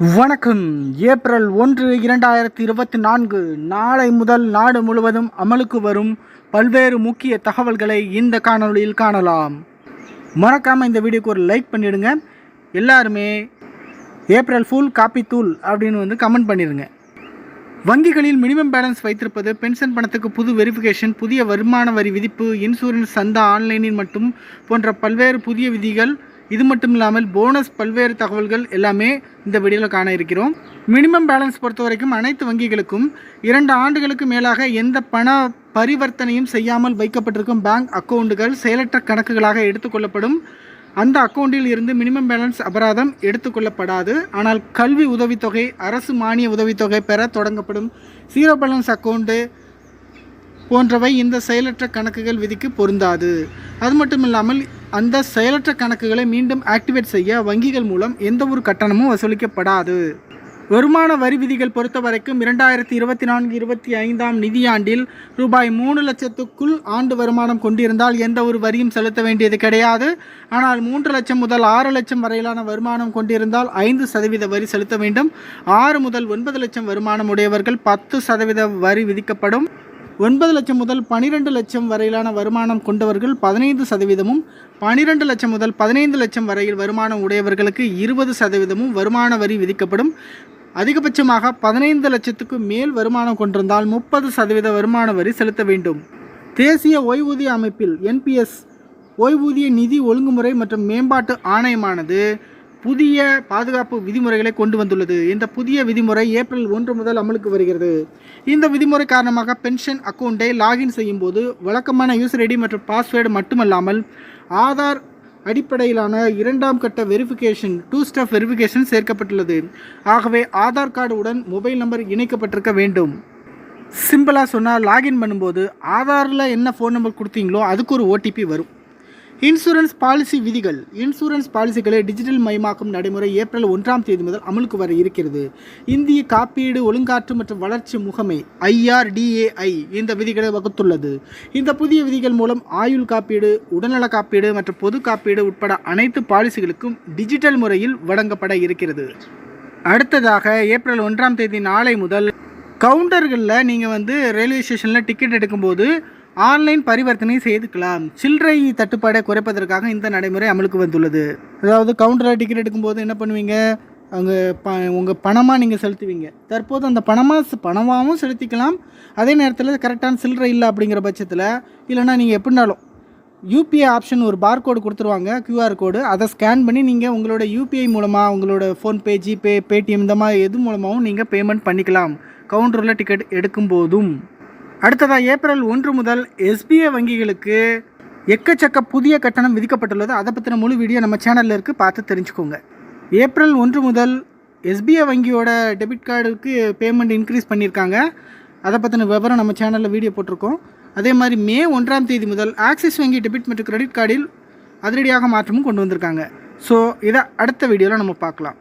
வணக்கம். ஏப்ரல் ஒன்று இரண்டாயிரத்தி இருபத்தி நான்கு நாளை முதல் நாடு முழுவதும் அமலுக்கு வரும் பல்வேறு முக்கிய தகவல்களை இந்த காணொலியில் காணலாம். மறக்காமல் இந்த வீடியோக்கு ஒரு லைக் பண்ணிடுங்க. எல்லாருமே ஏப்ரல் ஃபுல் காப்பி தூள் அப்படின்னு வந்து கமெண்ட் பண்ணிடுங்க. வங்கிகளில் மினிமம் பேலன்ஸ் வைத்திருப்பது பென்ஷன் பணத்துக்கு புது வெரிஃபிகேஷன் புதிய வருமான வரி விதிப்பு இன்சூரன்ஸ் சந்தா ஆன்லைனில் மட்டும் போன்ற பல்வேறு புதிய விதிகள் இது மட்டும் இல்லாமல் போனஸ் பல்வேறு தகவல்கள் எல்லாமே இந்த வீடியோவில் காண இருக்கிறோம். மினிமம் பேலன்ஸ் பொறுத்த வரைக்கும் அனைத்து வங்கிகளுக்கும் இரண்டு ஆண்டுகளுக்கு மேலாக எந்த பண பரிவர்த்தனையும் செய்யாமல் வைக்கப்பட்டிருக்கும் பேங்க் அக்கவுண்டுகள் செயலற்ற கணக்குகளாக எடுத்துக்கொள்ளப்படும். அந்த அக்கவுண்டில் இருந்து மினிமம் பேலன்ஸ் அபராதம் எடுத்துக்கொள்ளப்படாது. ஆனால் கல்வி உதவித்தொகை அரசு மானிய உதவித்தொகை பெற தொடங்கப்படும். ஜீரோ பேலன்ஸ் அக்கவுண்டு போன்றவை இந்த செயலற்ற கணக்குகள் விதிக்கு பொருந்தாது. அது மட்டும் இல்லாமல் அந்த செயலற்ற கணக்குகளை மீண்டும் ஆக்டிவேட் செய்ய வங்கிகள் மூலம் எந்த ஒரு கட்டணமும் வசூலிக்கப்படாது. வருமான வரி விதிகள் பொறுத்த வரைக்கும் இரண்டாயிரத்தி இருபத்தி நான்கு இருபத்தி ஐந்தாம் நிதியாண்டில் ரூபாய் மூணு லட்சத்துக்குள் ஆண்டு வருமானம் கொண்டிருந்தால் எந்த ஒரு வரியும் செலுத்த வேண்டியது கிடையாது. ஆனால் மூன்று லட்சம் முதல் ஆறு லட்சம் வரையிலான வருமானம் கொண்டிருந்தால் ஐந்து சதவீத வரி செலுத்த வேண்டும். ஆறு முதல் ஒன்பது லட்சம் வருமானம் உடையவர்கள் பத்து சதவீத வரி விதிக்கப்படும். ஒன்பது லட்சம் முதல் பனிரெண்டு லட்சம் வரையிலான வருமானம் கொண்டவர்கள் பதினைந்து சதவீதமும் பனிரெண்டு லட்சம் முதல் பதினைந்து லட்சம் வரையில் வருமானம் உடையவர்களுக்கு இருபது சதவீதமும் வருமான வரி விதிக்கப்படும். அதிகபட்சமாக பதினைந்து லட்சத்துக்கு மேல் வருமானம் கொண்டிருந்தால் முப்பது சதவீத வருமான வரி செலுத்த வேண்டும். தேசிய ஓய்வூதிய அமைப்பில் என்பிஎஸ் ஓய்வூதிய நிதி ஒழுங்குமுறை மற்றும் மேம்பாட்டு ஆணையமானது புதிய பாதுகாப்பு விதிமுறைகளை கொண்டு வந்துள்ளது. இந்த புதிய விதிமுறை ஏப்ரல் ஒன்று முதல் அமலுக்கு வருகிறது. இந்த விதிமுறை காரணமாக பென்ஷன் அக்கௌண்ட்டை லாகின் செய்யும் போது வழக்கமான யூசர் ஐடி மற்றும் பாஸ்வேர்டு மட்டுமல்லாமல் ஆதார் அடிப்படையிலான இரண்டாம் கட்ட வெரிஃபிகேஷன் டூ ஸ்டெப் வெரிஃபிகேஷன் சேர்க்கப்பட்டுள்ளது. ஆகவே ஆதார் கார்டு உடன் மொபைல் நம்பர் இணைக்கப்பட்டிருக்க வேண்டும். சிம்பிளாக சொன்னால் லாகின் பண்ணும்போது ஆதாரில் என்ன ஃபோன் நம்பர் கொடுத்தீங்களோ அதுக்கு ஒரு ஓடிபி வரும். இன்சூரன்ஸ் பாலிசி விதிகள். இன்சூரன்ஸ் பாலிசிகளை டிஜிட்டல் மயமாக்கும் நடைமுறை ஏப்ரல் ஒன்றாம் தேதி முதல் அமலுக்கு வர இருக்கிறது. இந்திய காப்பீடு ஒழுங்காற்று மற்றும் வளர்ச்சி முகமை ஐஆர்டிஏஐ இந்த விதிகளை வகுத்துள்ளது. இந்த புதிய விதிகள் மூலம் ஆயுள் காப்பீடு உடல்நல காப்பீடு மற்றும் பொது காப்பீடு உட்பட அனைத்து பாலிசிகளுக்கும் டிஜிட்டல் முறையில் வழங்கப்பட இருக்கிறது. அடுத்ததாக ஏப்ரல் ஒன்றாம் தேதி நாளை முதல் கவுண்டர்களில் நீங்கள் வந்து ரயில்வே ஸ்டேஷனில் டிக்கெட் எடுக்கும்போது ஆன்லைன் பரிவர்த்தனை செய்துக்கலாம். சில்லறை தட்டுப்பாடை குறைப்பதற்காக இந்த நடைமுறை அமலுக்கு வந்துள்ளது. அதாவது கவுண்டரில் டிக்கெட் எடுக்கும்போது என்ன பண்ணுவீங்க? அங்கே ப உங்கள் பணமாக நீங்கள் செலுத்துவீங்க. தற்போது அந்த பணமாக பணமாகவும் செலுத்திக்கலாம். அதே நேரத்தில் கரெக்டான சில்லறை இல்லை அப்படிங்கிற பட்சத்தில் இல்லைன்னா நீங்கள் எப்படினாலும் யூபிஐ ஆப்ஷன் ஒரு பார் கோடு கொடுத்துருவாங்க கியூஆர் கோடு அதை ஸ்கேன் பண்ணி நீங்கள் உங்களோட யூபிஐ மூலமாக உங்களோட ஃபோன்பே ஜிபே பேடிஎம் இந்த மாதிரி எது மூலமாகவும் நீங்கள் பேமெண்ட் பண்ணிக்கலாம். கவுண்டரில் டிக்கெட் எடுக்கும்போதும். அடுத்ததாக ஏப்ரல் ஒன்று முதல் எஸ்பிஐ வங்கிகளுக்கு எக்கச்சக்க புதிய கட்டணம் விதிக்கப்பட்டுள்ளது. அதை பற்றின முழு வீடியோ நம்ம சேனலில் இருக்குது பார்த்து தெரிஞ்சுக்கோங்க. ஏப்ரல் ஒன்று முதல் எஸ்பிஐ வங்கியோட டெபிட் கார்டுக்கு பேமெண்ட் இன்க்ரீஸ் பண்ணியிருக்காங்க. அதை பற்றின விவரம் நம்ம சேனலில் வீடியோ போட்டிருக்கோம். அதே மாதிரி மே ஒன்றாம் தேதி முதல் ஆக்சிஸ் வங்கி டெபிட் மற்றும் கிரெடிட் கார்டில் அதிரடியாக மாற்றமும் கொண்டு வந்திருக்காங்க. ஸோ இதை அடுத்த வீடியோவில் நம்ம பார்க்கலாம்.